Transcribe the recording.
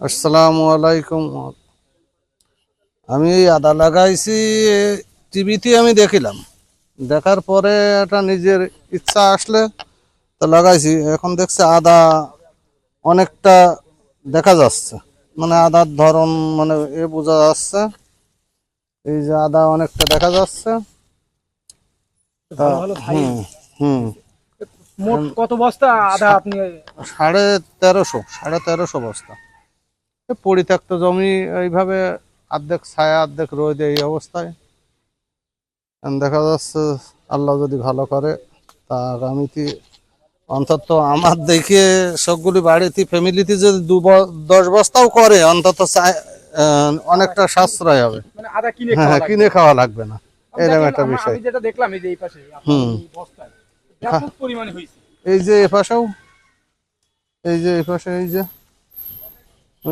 আসসালামু আলাইকুম। আমি এই আদা লাগাইছি টিভিতে আমি দেখিলাম। দেখার পরে একটা নিজের ইচ্ছা আসলে তো লাগাইছি। এখন দেখছে আদা অনেকটা দেখা যাচ্ছে। মানে আদার ধরন মানে এ বোঝা যাচ্ছে। এই যে আদা অনেকটা দেখা যাচ্ছে। হুম হুম। মোট কত বস্তা আদা আপনি সাড়ে তেরোশো সাড়ে তেরোশো বস্তা। পরিত্যক্ত জমি এইভাবে অর্ধেক ছায়া অর্ধেক রোদ এই অবস্থায়। দেখা যাচ্ছে আল্লাহ যদি ভালো করে তা আগামীতে অন্তত আমার দেখে সবগুলি বাড়িতে ফ্যামিলিতে যদি দু দশ বস্তাও করে অন্তত অনেকটা সাশ্রয় হবে। মানে হ্যাঁ হ্যাঁ, কিনে খাওয়া লাগবে না। এরকম একটা বিষয়। আমি যেটা দেখলাম এই যে এই পাশে হুম। পরিমাণে হয়েছে। এই যে এ পাশেও এই যে এ পাশে এই যে